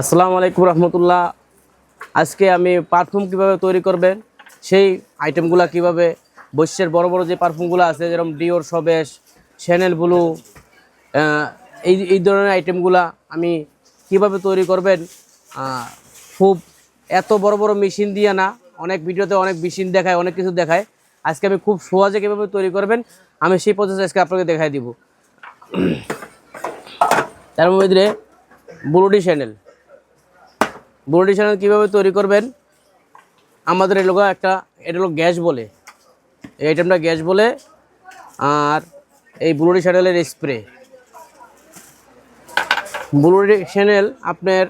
আসসালামু আলাইকুম রহমতুল্লাহ। আজকে আমি পারফিউম কীভাবে তৈরি করবেন, সেই আইটেমগুলো কীভাবে, বৈশ্যের বড় বড় যে পারফিউমগুলো আছে, যেরকম ডিওর সবেশ শ্যানেল ব্লু এই এই ধরনের আইটেমগুলা আমি কীভাবে তৈরি করবেন খুব এত বড় বড় মেশিন দিয়ে না, অনেক ভিডিওতে অনেক মেশিন দেখায়, অনেক কিছু দেখায়। আজকে আমি খুব সহজে কীভাবে তৈরি করবেন, আমি সেই প্রসেস আজকে আপনাকে দেখাই দিব। তার মধ্যে ব্লুডি চ্যানেল ব্লুডি চ্যানেল কীভাবে তৈরি করবেন? আমাদের এলাকা একটা, এটা হলো গ্যাস বলে। এই আইটেমটা গ্যাস বলে, আর এই ব্লুডি চ্যানেলের স্প্রে ব্লুডি চ্যানেল আপনার,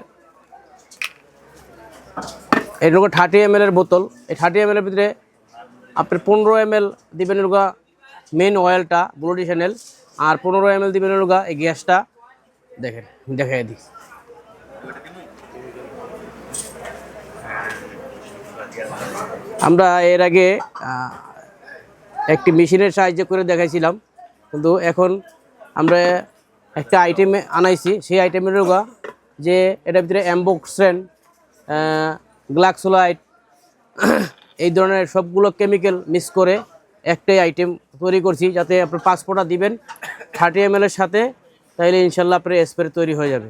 এটা এরকম থার্টি এম এর বোতল। এই থার্টি এম এর ভিতরে আপনার পনেরো এম এল দিবেন এরকম মেন অয়েলটা ব্লুডি চ্যানেল আর পনেরো এম এল দিবেন এরকম এই গ্যাসটা। দেখেন, দেখাই দিই। আমরা এর আগে একটি মেশিনের সাহায্য করে দেখাইছিলাম। কিন্তু এখন আমরা একটা আইটেম আনাইছি। সেই আইটেমের রোগা যে এটার ভিতরে অ্যাম্বোক্সেন গ্লাক্সোলাইট এই ধরনের সবগুলো কেমিক্যাল মিক্স করে একটাই আইটেম তৈরি করছি যাতে আপনার পাসপোর্টটা দিবেন। থার্টি এম সাথে, তাইলে ইনশাল্লাহ আপনার স্প্রে তৈরি হয়ে যাবে।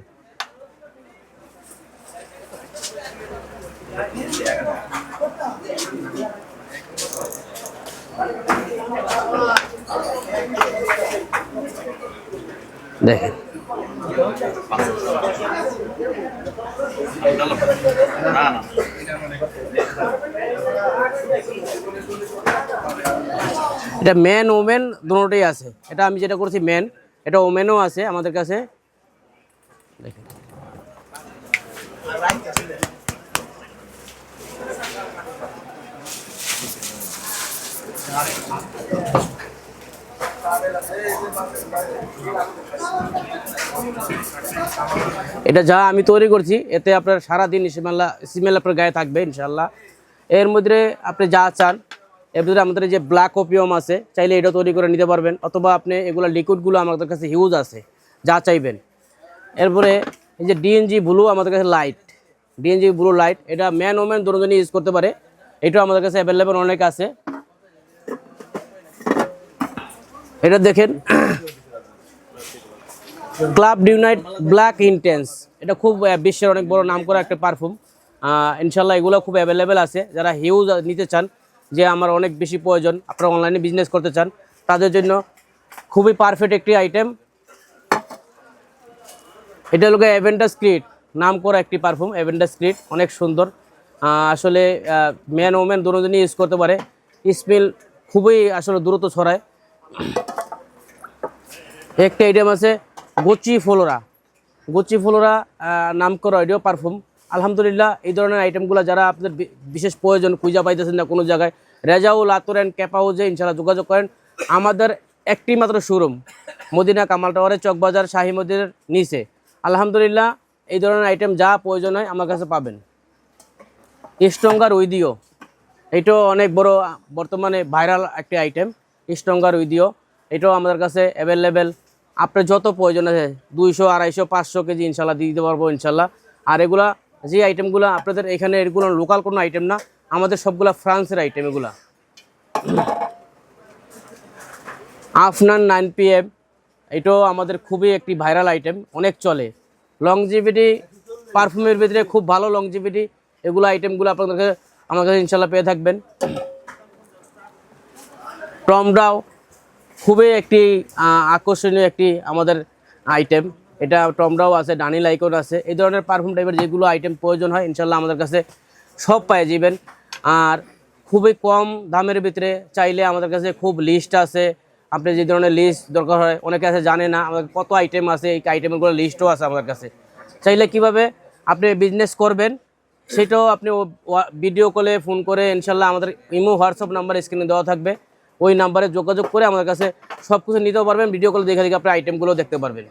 দেখেন। এটা ম্যান ওমেন দুটোই আছে। এটা আমি যেটা করছি ম্যান এটা ওমেনও আছে আমাদের কাছে। দেখেন। এটা যা আমি তৈরি করছি, এতে আপনার সারাদিন স্মেল স্মেল আপনার গায়ে থাকবে ইনশাল্লাহ এর মধ্যে আপনি যা চান, এর ভিতরে আমাদের যে ব্ল্যাক ওপিয়াম আছে, চাইলে এটা তৈরি করে নিতে পারবেন, অথবা আপনি এগুলো লিকুইডগুলো আমাদের কাছে হিউজ আছে, যা চাইবেন। এরপরে এই যে ডিএনজি ব্লু আমাদের কাছে লাইট ডিএনজি ব্লু লাইট এটা ম্যান ওম্যান দুজনই ইউজ করতে পারে, এটাও আমাদের কাছে অ্যাভেলেবেল অনেক আছে। এটা দেখেন। ক্লাব ডিউনাইট ব্ল্যাক ইন্টেন্স এটা খুব বিশ্বের অনেক বড় নাম করা একটা পারফিউম ইনশাল্লাহ এগুলো খুব অ্যাভেলেবেল আছে। যারা হিউজ নিতে চান, যে আমার অনেক বেশি প্রয়োজন, আপনারা অনলাইনে বিজনেস করতে চান, তাদের জন্য খুবই পারফেক্ট একটি আইটেম এটা হলো অ্যাভেন্টাস ক্রিট নাম করা একটি পারফিউম অ্যাভেন্ডাস ক্রিট অনেক সুন্দর। আসলে ম্যান ওম্যান দুজনই ইউজ করতে পারে। স্মেল খুবই আসলে দ্রুত ছড়ায়। একটা আইটেম আছে গোচি ফ্লোরা গোচি ফ্লোরা নাম করা অডিও পারফিউম আলহামদুলিল্লাহ, এই ধরনের আইটেমগুলো যারা আপনাদের বিশেষ প্রয়োজন, খুঁজা পাইতেছেন না কোনো জায়গায় রেজাউল আতরেন ক্যাপাউজে ইনশাল্লাহ যোগাযোগ করেন। আমাদের একটি মাত্র শোরুম মদিনা কামাল টাওয়ারে চকবাজার, শাহী মদিনের নিচে। আলহামদুলিল্লাহ, এই ধরনের আইটেম যা প্রয়োজন হয় আমার কাছে পাবেন। স্ট্রঙ্গার উইদিও এটাও অনেক বড় বর্তমানে ভাইরাল একটি আইটেম স্ট্রঙ্গার উইদিও এটাও আমাদের কাছে অ্যাভেলেবেল আপনার যত প্রয়োজন আছে, দুইশো, আড়াইশো, পাঁচশো কেজি ইনশাল্লাহ দিয়ে দিতে পারব ইনশাল্লাহ। আর এগুলা, যে আইটেমগুলো আপনাদের এখানে এগুলো লোকাল কোনো আইটেম না, আমাদের সবগুলা ফ্রান্সের আইটেম এগুলা। আফনান নাইন পি এম এটাও আমাদের খুবই একটি ভাইরাল আইটেম অনেক চলে। লংজিভিটি পারফিউমের ভিতরে খুব ভালো লংজিভিটি এগুলো আইটেমগুলো আপনাদেরকে আমার কাছে ইনশাল্লাহ পেয়ে থাকবেন। টমডাও খুবই একটি আকর্ষণীয় একটি আমাদের আইটেম এটা টমরাও আছে ডানি লাইকন আছে। এই ধরনের পারফিউম টাইপের যেগুলো আইটেম প্রয়োজন হয় ইনশাল্লাহ আমাদের কাছে সব পেয়ে যাবেন। আর খুবই কম দামের ভিতরে চাইলে আমাদের কাছে খুব লিস্ট আছে। আপনি যে ধরনের লিস্ট দরকার হয়, অনেকে আছে জানে না আমাদের কত আইটেম আছে, এই আইটেমগুলো লিস্টও আছে আমাদের কাছে। চাইলে কীভাবে আপনি বিজনেস করবেন, সেটাও আপনি ভিডিও কলে ফোন করে ইনশাল্লাহ আমাদের ইমো হোয়াটসঅ্যাপ নাম্বার স্ক্রিনে দেওয়া থাকবে। ওই নাম্বারে যোগাযোগ করে আমাদের কাছে সব কিছু নিতেও পারবেন ভিডিও কলে দেখে দেখে আপনার আইটেমগুলো দেখতে পারবেন।